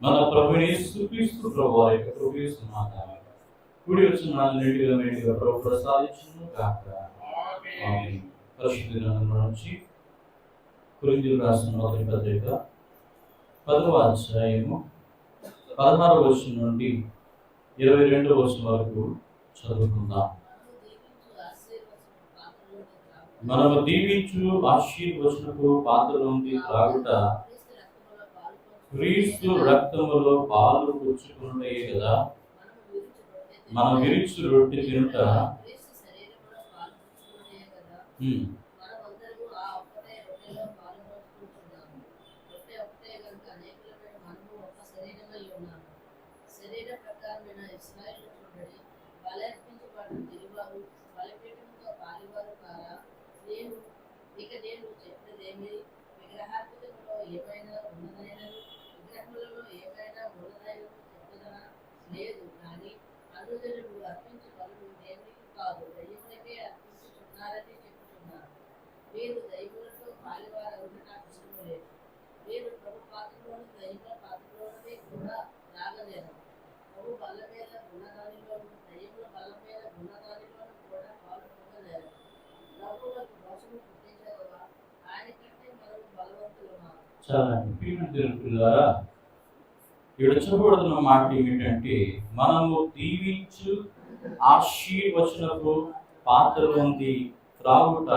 మన ప్రభునేసు క్రీస్తు ప్రభు వారి యొక్క మాతామే కూడి వచ్చిన మన నీటిగా మేటిగా ప్రభు ప్రసాదించును కాక ఆమేన్. పరిశుద్ధ గ్రంథంలో నుంచి కురిందులు రాసిన మొదటి పత్రిక పదవ అధ్యాయము పదహారు వర్షం నుండి ఇరవై రెండు వర్షం వరకు చదువుకుందాం. మనము దీవించు ఆశీర్వచనకు పాత్రలోంది త్రాగుట క్రీస్తు రక్తములో పాలు పుచ్చుకున్నయే కదా. మనం విరిచి రొట్టె తినుట. ఉమ్, శరీర ప్రకారమైన ఇస్రాయేల్ చూడండి బలర్పించబడిన తిరువారు లేదు కానీ అనుజనులు అర్పించు బలులు కాదు. దయ్యములకే అర్పించుచున్నారని చెప్తున్నారు మీరు దైవులతో పాలివారవుట నాకు ఇష్టం లేదు. నేను ప్రభు పాత్రలోను దైవ పాత్రలోనే కూడా రాగలేను. ప్రభు బల్ల మీద గుణదానిలోను దైవుల బల్ల మీద గుణదానిలోను కూడా పాలు పొందలేరు ప్రభువులకు మోసము పుట్టించగలవా? ఆయన కంటే మనం బలవంతులమా? చాలా ఇక్కడ మాట ఏమిటంటే మనము దీవించు ఆశీర్వచనకు పాత్రలోంది త్రాగుట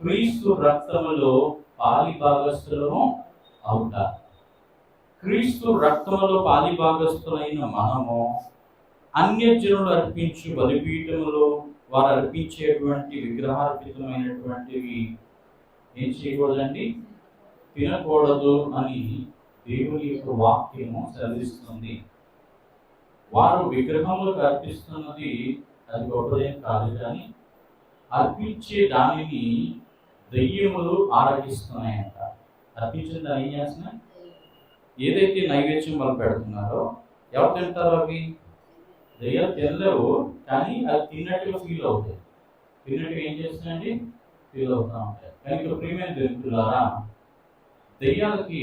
క్రీస్తు రక్తములో పాలి భాగస్థులము అవుట. క్రీస్తు రక్తములో పాలి భాగస్థులైన మనము అన్యజనులు అర్పించు బలిపీఠములో వారు అర్పించేటువంటి విగ్రహార్పితమైనటువంటివి ఏం చేయకూడదండి? తినకూడదు అని దేవుని యొక్క వాక్యము చదివిస్తుంది వారు విగ్రహములకు అర్పిస్తున్నది అది గొప్పదేం కాదు కానీ అర్పించే దానిని దెయ్యములు ఆరాధిస్తున్నాయంట. అర్పించిన దాన్ని ఏం చేస్తున్నాయి ఏదైతే నైవేద్యం వాళ్ళు పెడుతున్నారో ఎవరు తింటారో అవి దయ్యాలు తినలేవు కానీ అది తిన్నట్టుగా ఫీల్ అవుతాయి. తిన్నట్టుగా ఏం చేస్తున్నాయండి? ఫీల్ అవుతూ ఉంటాయి. కానీ ఇక్కడ ప్రీమియం తెలుపులారా దెయ్యాలకి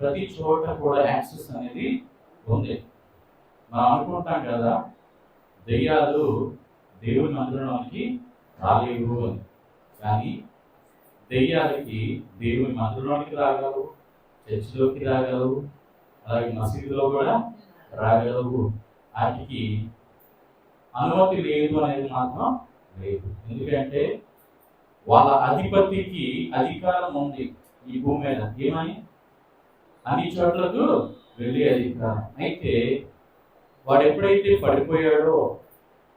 ప్రతి చోట కూడా యాక్సెస్ అనేది ఉంది. మనం అనుకుంటాం కదా దెయ్యాలు దేవుని మందిరంలోనికి రాలేవు అని. కానీ దెయ్యాలకి దేవుని మందిరంలోనికి రాగలవు చర్చిలోకి రాగలవు అలాగే మసీదులో కూడా రాగలవు. వాటికి అనుమతి లేదు అనేది మాత్రం లేదు. ఎందుకంటే వాళ్ళ అధిపతికి అధికారం ఉంది ఈ భూమి మీద. ఏమని? అన్ని చోట్లకు వెళ్ళే అధికారం అయితే వాడు ఎప్పుడైతే పడిపోయాడో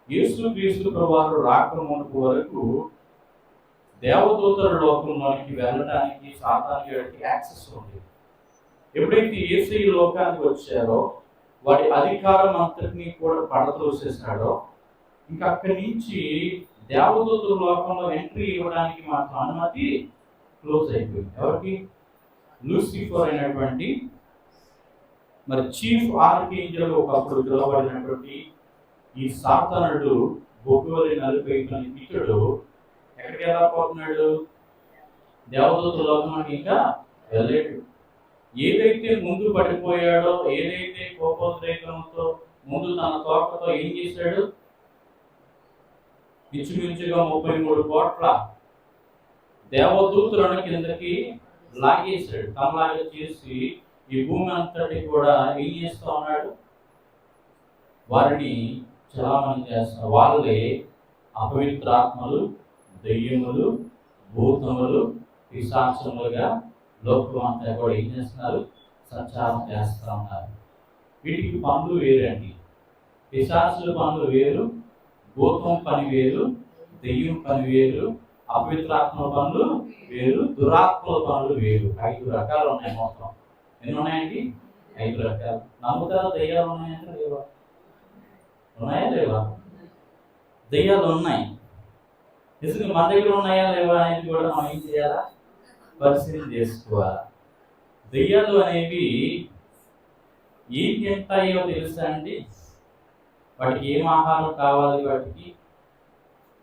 యేసు క్రీస్తు ప్రభువారు రాక వరకు దేవదూతల లోకంలోనికి వెళ్ళడానికి సాధారణ యాక్సెస్ ఉంది. ఎప్పుడైతే యేసు ఈ లోకానికి వచ్చారో వాడి అధికారం అంతటినీ కూడా పడతోసేసాడో ఇంకా అక్కడి నుంచి దేవదూతల లోకంలో ఎంట్రీ ఇవ్వడానికి మాత్రం అనుమతి క్లోజ్ అయిపోయింది. ఎవరికి? లూసిఫర్ అయినటువంటి మరి చీఫ్ ఆర్కేంజల్ ఒకప్పుడు పిలువబడినటువంటి ఈ సాతానుడు బొగ్గువలి నలిపైతున్న ఇతడు ఎక్కడికి వెళ్ళకపోతున్నాడు దేవదూత లోకానికి ఇంకా వెళ్ళలేడు. ఏదైతే ముందు పడిపోయాడో ఏదైతే కోపోద్రేకంతో ముందు తన తోటతో ఏం చేశాడు? ఇంచుమించుగా ముప్పై మూడు కోట్ల దేవదూతులను కిందకి లాగేశాడు. తమలాగా చేసి ఈ భూమి అంతటి కూడా ఏం చేస్తూ ఉన్నాడు? వారిని చలామణి చేస్తున్న వాళ్ళే అపవిత్రాత్మలు దెయ్యములు భూతములు పిశాచములుగా లోకం అంతా కూడా ఏం చేస్తున్నారు? సంచారం చేస్తూ ఉన్నారు. వీటికి పనులు వేరండి. పిశాచుల పనులు వేరు భూతం పని వేరు దెయ్యం పని వేరు అపవిత్రాత్మల పనులు వేరు దురాత్మల పనులు వేరు. ఐదు రకాలు ఉన్నాయి మొత్తం. ఎన్ని ఉన్నాయండి ఐదు రకాలు. నమ్ముతారా? దెయ్యాలు ఉన్నాయంటే లేవా? ఉన్నాయా? లేవా? దయ్యాలు ఉన్నాయి. నిజంగా మన దగ్గర ఉన్నాయా? లేవా? అనేది కూడా మనం ఏం చేయాలా? పరిశీలన చేసుకోవాలా. దయ్యాలు అనేవి ఏం తింటాయో తెలుసా అండి? వాటికి ఏం ఆహారం కావాలి? వాటికి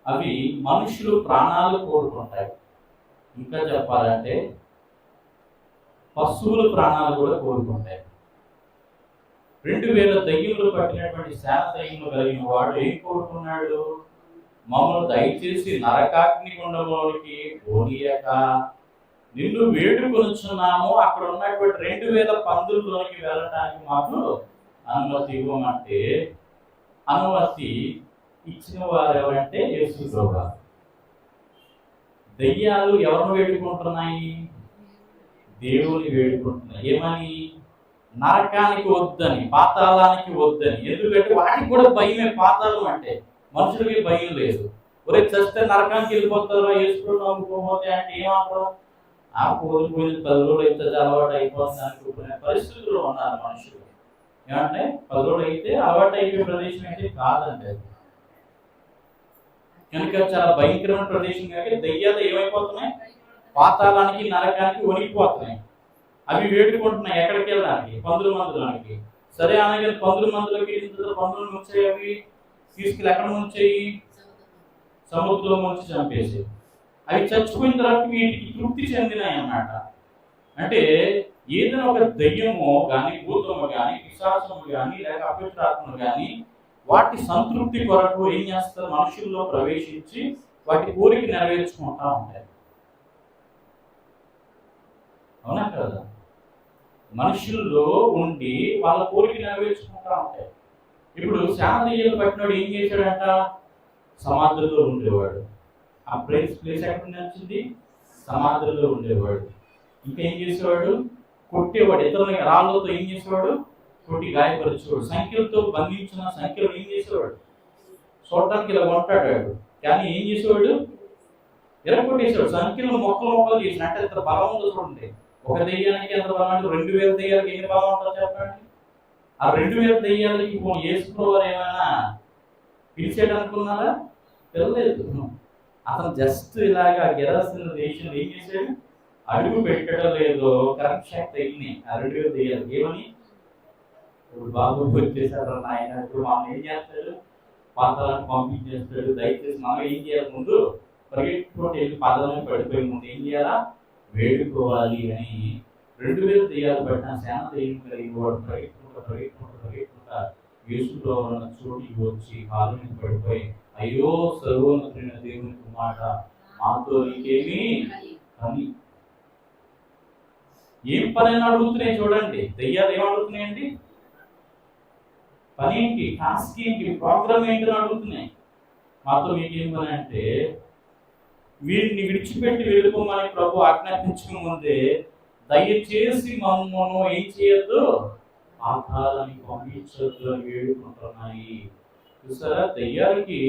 అవి మనుషులు ప్రాణాలు కోరుకుంటాయి. ఇంకా చెప్పాలంటే పశువులు ప్రాణాలు కూడా కోరుకుంటాయి. రెండు వేల దయ్యములు పట్టినటువంటి శాన దయ్యములు కలిగిన వాడు ఏం కోరుకున్నాడు? మమ్మల్ని దయచేసి నరకాగ్ని గుండంలోనికి పోనీయక నిన్ను వేడుకొనుచున్నాము. అక్కడ ఉన్నటువంటి రెండు వేల పందుల్లోకి వెళ్ళడానికి మాకు అనుమతి ఇవ్వమంటే అనుమతి ఇచ్చిన వారు ఎవరంటే యేసు ప్రభు దయ్యాలు ఎవరు వేడుకుంటున్నాయి? దేవుని వేడుకుంటున్నాయి. ఏమని? నరకానికి వద్దని పాతాళానికి వద్దని. ఎందుకంటే వాటికి కూడా భయమే. పాతాళం అంటే మనుషులకి భయం లేదు. ఒరే చస్తే నరకానికి వెళ్ళిపోతారో వేసుకుని నమ్ముకోపోతే అంటే ఏమంటారు? ఆ కోల్పోయిన పది రోజులు అయితే అలవాటు అయిపోతుంది అనుకునే పరిస్థితుల్లో ఉన్నారు మనుషులు. ఏమంటే పది రోజులు అయితే అలవాటు అయిపోయే ప్రదేశం అయితే కాదండి అది. కనుక చాలా భయంకరమైన ప్రదేశం కనుక దయ్యాలు ఏమైపోతున్నాయి? పాతాళానికి నరకానికి వణికిపోతున్నాయి. అవి వేడుకుంటున్నాయి ఎక్కడికి వెళ్ళడానికి? పందుల మందులానికి. సరే అనగా పందుల మందులకి ఇంత పందులు ముంచాయి అవి. తీసుకెళ్ళి ఎక్కడ ముంచాయి? సముద్రంలో ముంచి చంపేసి అవి చచ్చిపోయిన తర్వాత వీటికి తృప్తి చెందినాయి అన్నమాట. అంటే ఏదైనా ఒక దయ్యము కానీ భూతము కానీ విశ్వాసము కానీ లేక అపవిత్రాత్మలు కానీ వాటి సంతృప్తి కొరకు ఏం చేస్తారు? మనుషుల్లో ప్రవేశించి వాటి కోరిక నెరవేర్చుకుంటా ఉంటాయి అవునా కదా? మనుషుల్లో ఉండి వాళ్ళ కోరిక నెరవేర్చుకుంటా ఉంటాయి ఇప్పుడు శాంతయ్యలు పట్టినోడు ఏం చేశాడంట? సమాధుల్లో ఉండేవాడు. ఆ ప్లేస్ ప్లేస్ ఎక్కడ నచ్చింది సమాధుల్లో ఉండేవాడు. ఇంకా ఏం చేసేవాడు? కొట్టేవాడు. ఇతరులకి రాళ్ళతో ఏం చేసేవాడు? తోటి గాయపరచుకోడు. సంఖ్యలతో బంధించిన సంఖ్యలు ఏం చేసేవాడు? చూడటానికి ఇలా ఉంటాడు వాడు కానీ ఏం చేసేవాడు? ఎరగొట్టేసాడు సంఖ్యలు మొక్కలు మొక్కలు చేసిన అంటే ఇంత బలం ఉందో చూడండి. ఒక దెయ్యానికి ఎంత బలం అంటే రెండు వేల దెయ్యాలకి ఎన్ని బలం ఉంటుందో చెప్పండి. ఆ రెండు వేల దెయ్యాలకి ఇప్పుడు ఏమైనా పిలిచాడు అనుకున్నారా పిల్లలేదు అతను జస్ట్ ఇలాగా గెరాసిన దేశంలో ఏం చేశాడు? అడుగు పెట్టడం లేదు. కరెక్ట్ షాక్ తగిలినాయి ఆ రెండు వేల దెయ్యాలకి. ఏమని? ఇప్పుడు బాబు వచ్చేసారు ఆయన ఇప్పుడు మనం ఏం చేస్తాడు? పాత్రలను పంపించేస్తాడు. దయచేసి మనం ఏం చేయాలి ముందు? పరిగెట్టుకుంటూ వెళ్ళి పాదాలను పడిపోయి ముందు ఏం చేయాలా? వేడుకోవాలి అని. రెండు వేల దెయ్యాలు పడిన సేన దెయ్యం కలిగి వాడు పరిగెట్టుకుంటా పరిగెట్టుకుంటా పరిగెట్టుకుంటా యేసులో ఉన్న చోటికి వచ్చి కాలు మీద పడిపోయి అయ్యో సర్వోన్నతుడైన దేవుని మాట మాతో నీకేమి అని ఏం పని అడుగుతున్నాయి చూడండి. దెయ్యాలు ఏం అడుగుతున్నాయండి? పని ఏంటి టాస్క్ ఏంటి ప్రోగ్రామ్ ఏంటి అని అడుగుతున్నాయి. మాతో మీకేం పని అంటే వీరిని విడిచిపెట్టి వెళ్ళిపోమని ప్రభు ఆజ్ఞాపించుకుని ముందే దయచేసి మమ్మను ఏం చేయొద్దు? ఆధారాన్ని పంపించొద్దు అని వేడుకుంటున్నాయి. చూసారా? దయ్యాలకి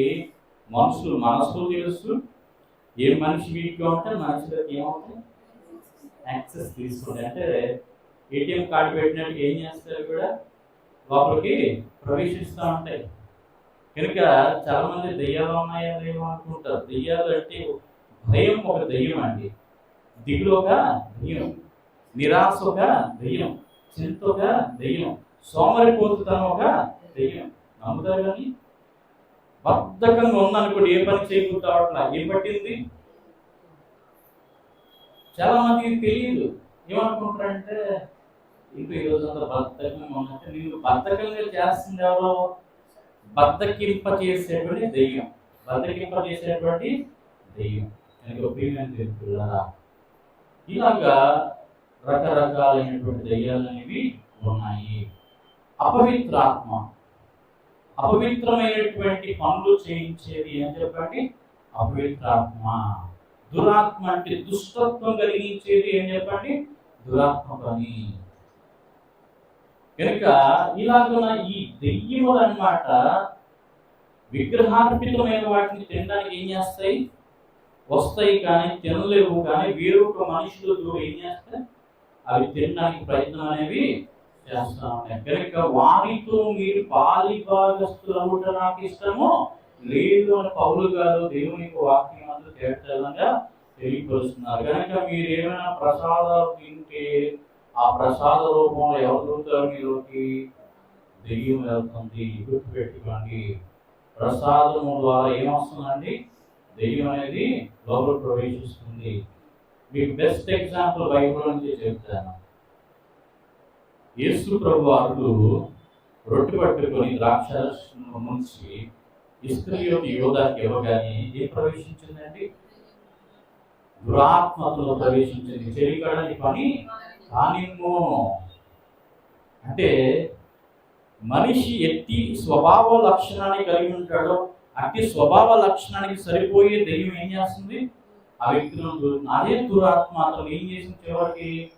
మనుషులు మనసులో తెలుసు. ఏ మనిషి వీక్గా ఉంటే మనిషిలోకి ఏమవుతాయి? యాక్సెస్ తీసుకోండి అంటే ఏటీఎం కార్డు పెట్టినట్టు ఏం చేస్తారు కూడా లోపలికి ప్రవేశిస్తూ ఉంటాయి కనుక చాలా మంది దెయ్యాలు ఉన్నాయా లేవో అనుకుంటారు. దెయ్యాలు అంటే భయం ఒక దెయ్యం అండి. దిగులు ఒక దెయ్యం. నిరాశ ఒక దెయ్యం. చింత ఒక దెయ్యం. సోమరిపోతుతనం ఒక దెయ్యం. నమ్ముతారు కానీ? బద్ధకంగా ఉందనుకోండి ఏ పని చేయకుండా ఏం పట్టింది? చాలా మందికి తెలియదు. ఏమనుకుంటారంటే ఇంకో ఈరోజు అంతా బద్ధకంగా ఉన్నట్టు నేను బద్ధకంగా చేస్తుంది ఎవరో బద్ధకింప చేసేటువంటి దెయ్యం బద్ధకింప చేసేటువంటి దెయ్యం எனக்கு ఒపీనియన్ తెలుపుతారా ఇలాగా రకరకాలైనటువంటి దెయ్యాలు అనేవి ఉన్నాయి అపవిత్రాత్మ అపవిత్రమైనటువంటి పనులు చేయించేది ఏం చెప్పండి అపవిత్రాత్మ దురాత్మ అంటే దుష్టత్వం కలిగించేది ఏం చెప్పండి దురాత్మ పని కనుక ఇలాగున ఈ దెయ్యములు అన్నమాట విగ్రహార్పితమైన వాటిని తినడానికి ఏం చేస్తాయి? వస్తాయి కానీ తినలేవు కానీ వేరొక మనుషులతో ఏం చేస్తాయి? అవి తినడానికి ప్రయత్నం అనేవి చేస్తా ఉన్నాయి. కనుక వారితో మీరు పాలి భాగస్తులవుట నాకు ఇష్టము. లేదు అని పౌలు గారు దేవుని వాక్యం అందరూ తేటగా తెలియపరుస్తున్నారు. కనుక మీరు ఏమైనా ప్రసాదాలు తింటే ఆ ప్రసాద రూపంలో ఎవరు మీలోకి దెయ్యం వెళ్తుంది గుర్తుపెట్టుకోండి ప్రసాదము ద్వారా ఏమొస్తుందండి? దెయ్యం అనేది లోపల ప్రవేశిస్తుంది. మీకు బెస్ట్ ఎగ్జాంపుల్ బైబుల్ నుంచి చెప్తాను. యేసు ప్రభు వారు రొట్టె పట్టుకొని ద్రాక్ష ముంచి ఇస్త్రీయోగ యోగానికి ఇవ్వగానే ఏం ప్రవేశించిందండి? దురాత్మతలో ప్రవేశించింది. చెరికడని పని కానిమ్ము. అంటే మనిషి ఎట్టి స్వభావ లక్షణాన్ని కలిగి ఉంటాడో అట్టి స్వభావ లక్షణానికి సరిపోయే దెయ్యం ఏం చేస్తుంది? ఆ వ్యక్తిలో అదే దురాత్మ అతను ఏం చేసింది చివరికి?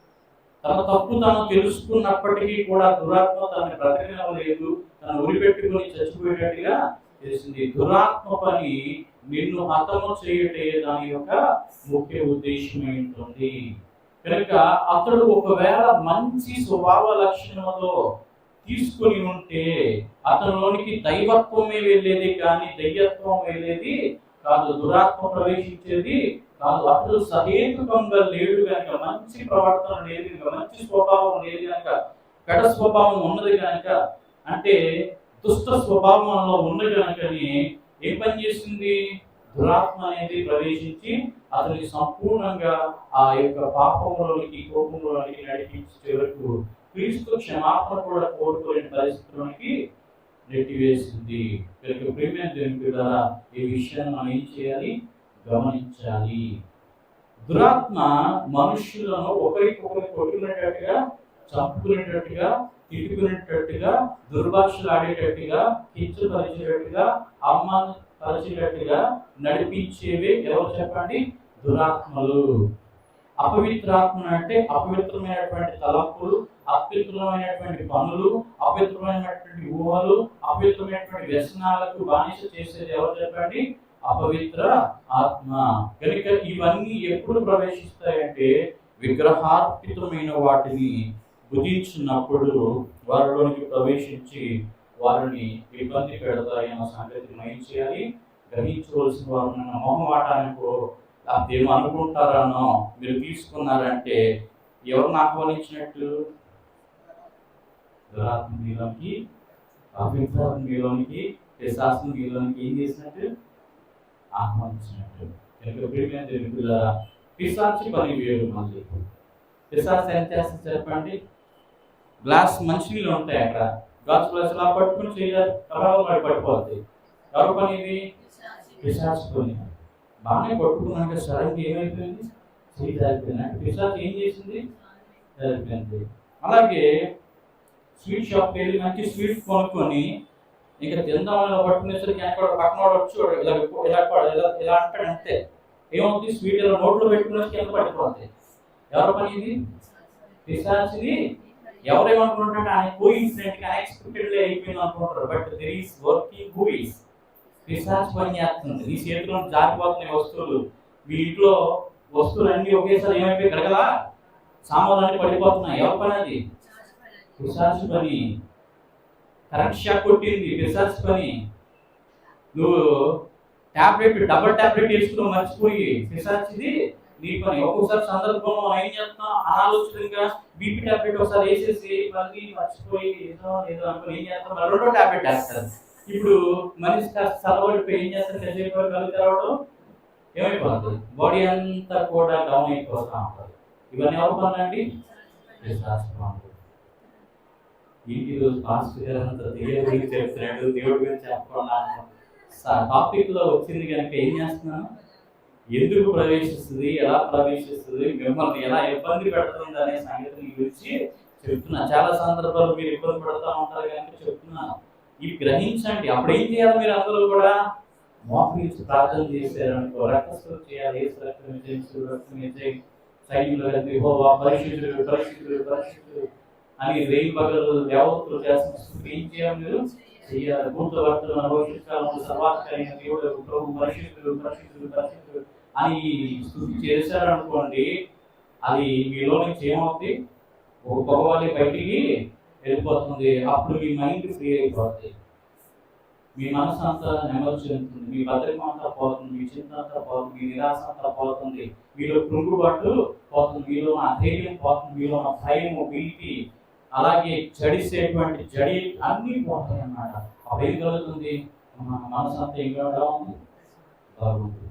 తన తప్పు తాను తెలుసుకున్నప్పటికీ కూడా దురాత్మ తనని బ్రతకనివ్వలేదు. తను ఉరిపెట్టుకుని చచ్చిపోయేటట్టుగా చేసింది. దురాత్మ పని నిన్ను హతము చేయటే దాని యొక్క ముఖ్య ఉద్దేశం ఉంటుంది కనుక అతడు ఒకవేళ మంచి స్వభావ లక్షణంతో తీసుకుని ఉంటే అతనిలోనికి దైవత్వమే వెళ్ళేది కానీ దయ్యత్వం వెళ్ళేది కాదు దురాత్మ ప్రవేశించేది కాదు. అతడు సహేతుకంగా లేడు కనుక మంచి ప్రవర్తన లేదు కనుక మంచి స్వభావం లేదు కనుక కడ స్వభావం ఉన్నది కనుక అంటే దుష్ట స్వభావంలో ఉన్నది కనుకని ఏం పని చేసింది దురాత్మ అనేది ప్రవేశించి అతనికి సంపూర్ణంగా ఆ యొక్క పాపంలోనికి కోపంలోనికి నడిపించే వరకు క్రీస్తు క్షమాపణ కూడా కోరుకోలేని పరిస్థితుల్లోనికి నెట్టివేసింది. కనుక ప్రేమ దేవుని ద్వారా ఈ విషయాన్ని మనం ఏం చేయాలి? గమనించాలి. దురాత్మ మనుషులను ఒకరికొకరు కొట్టుకునేటట్టుగా చంపుకునేటట్టుగా తిట్టుకునేటట్టుగా దుర్భాషలు ఆడేటట్టుగా కించపరిచేటట్టుగా అవమానపరిచేటట్టుగా నడిపించేవి ఎవరు చెప్పండి? దురాత్మలు. అపవిత్రాత్మ అంటే అపవిత్రమైనటువంటి తలంపులు అపవిత్రమైనటువంటి పనులు అపవిత్రమైనటువంటి ఊహలు అపవిత్రమైనటువంటి వ్యసనాలకు బానిస చేసేది ఎవరు చెప్పండి? అపవిత్ర ఆత్మ. కనుక ఇవన్నీ ఎప్పుడు ప్రవేశిస్తాయంటే విగ్రహార్పితమైన వాటిని భుజించినప్పుడు వారిలోనికి ప్రవేశించి వారిని ఇబ్బంది పెడతాయన్న సంగతి నయం ఏం చేయాలి. గ్రహించవలసిన వారు మన మొహమాటానికో ఏమో అనుకుంటారనో మీరు తీసుకున్నారంటే ఎవరిని ఆహ్వానించినట్లు దురాత్మ మీలోనికి అభిప్రాయం మీలోనికి పిశాసం మీలోనికి ఏం చేసినట్టు? ఆహ్వానించినట్టు. కనుక ప్రియమైన పిశాచి పని వేరు మళ్ళీ. పిశాచి ఎంత చేస్తుంది చెప్పండి? గ్లాస్ మంచినీళ్ళు ఉంటాయి అక్కడ. గ్లాస్ గ్లాస్ పట్టుకుని చేయాలి కలవలు పడి పడిపోద్ది. ఎవరు పని ఇది పిశాచి పని బాగానే పట్టుకున్నాక సడన్గా ఏమైపోయింది? చేయి జరిగిపోయింది అంటే ఏం చేసింది? జరిగిపోయింది అలాగే స్వీట్ షాప్కి వెళ్ళి మంచి స్వీట్ కొనుక్కొని ఇంకా తిందామని పట్టుకునేసరికి ఎక్కడ పక్కన వాడు వచ్చి వాడు ఇలా ఇలా ఇలా ఇలా అంటాడు అంతే. ఏమవుతుంది స్వీట్ ఇలా నోట్లో పెట్టుకునేసరికి ఎంత పడిపోతుంది ఎవరు పని ఇది పిశాచిని ఎవరేమనుకుంటారంటే ఆయన కో ఇన్సిడెంట్ అన్ఎక్స్పెక్టెడ్లీ అయిపోయింది అనుకుంటారు. But there is working who is. పని చేస్తుంది. నీ చేతిలో జారిపోతున్నాయి వస్తువులు మీ ఇంట్లో వస్తువులన్నీ ఒకేసారి ఏమైపోయి గడగలా? సామాన్లు పడిపోతున్నాయి. ఎవరి పని అది? పిశాచి పని. కరెంట్ షాక్ కొట్టింది. పిశాచి పని. నువ్వు టాబ్లెట్ డబుల్ టాబ్లెట్ వేసుకుని మర్చిపోయి పిశాచిది ఇది పని ఒక్కొక్కసారి సందర్భంలో ఏం చేస్తున్నా? అనాలోచితంగా బీపీ టాబ్లెట్ ఒకసారి వేసేసి మళ్ళీ మర్చిపోయి ఏదో ఏదో అనుకుని ఏం చేస్తాం మళ్ళీ రెండో టాబ్లెట్ వేస్తారు ఇప్పుడు మనిషి కాస్త చదవడిపోయి ఏం చేస్తారు కాసేపు కళ్ళు తెరవడం ఏమైపోతుంది? బాడీ అంతా కూడా డౌన్ అయిపోతా ఉంటుంది. ఇవన్నీ ఎవరు పనులండి? పిశాచి రోజు పాస్టర్ గారు అంత దేవుడి గురించి చెప్తున్నాడు? దేవుడి గురించి చెప్పకుండా టాపిక్లో వచ్చింది కనుక ఏం చేస్తున్నాను? ఎందుకు ప్రవేశిస్తుంది ఎలా ప్రవేశిస్తుంది మిమ్మల్ని ఎలా ఇబ్బంది పెడుతుంది అనే సంగతిని గురించి చెప్తున్నా. చాలా సందర్భాలు మీరు ఇబ్బంది పడుతూ ఉంటారు కనుక చెప్తున్నాను ఇవి గ్రహించండి. అప్పుడు ఏం చేయాలి మీరు అందరూ కూడా? మోకరించి ప్రార్థన చేశారనుకో రక్తస్వరం చేయాలి. ఏసు రక్తం విజయించు రక్తం విజయ్. సైన్యులు హోవా పరిశుద్ధుడు అని రేయి పగలు దేవతలు చేస్తున్న స్థుతి. ఏం చేయాలి మీరు? చేయాలి. భూత భక్తులు భవిష్యత్ కాలంలో సర్వాధికారైన దేవుడు ప్రభు పరిశుద్ధులు పరిశుద్ధులు పరిశుద్ధులు అని స్థుతి చేశారనుకోండి అది మీలో నుంచి ఏమవుతుంది ఒక పొగవాలి బయటికి వెళ్ళిపోతుంది. అప్పుడు మీ మైండ్ ఫ్రీ అయిపోతుంది మీ మనసు అంతా నెమ్మది చెందుతుంది. మీ భద్రకం అంతా పోతుంది. మీ చింత అంతా పోతుంది. మీ నిరాశ అంతా పోతుంది. మీలో కృంగుబాటు పోతుంది. మీలో ఉన్న ధైర్యం పోతుంది. మీలో ఉన్న భయం భీతి అలాగే జడిసేటువంటి జడి అన్నీ పోతాయి అన్నమాట అప్పుడు ఏం కలుగుతుంది? మన మనసు అంతా ఏం కావడం బాగుంటుంది.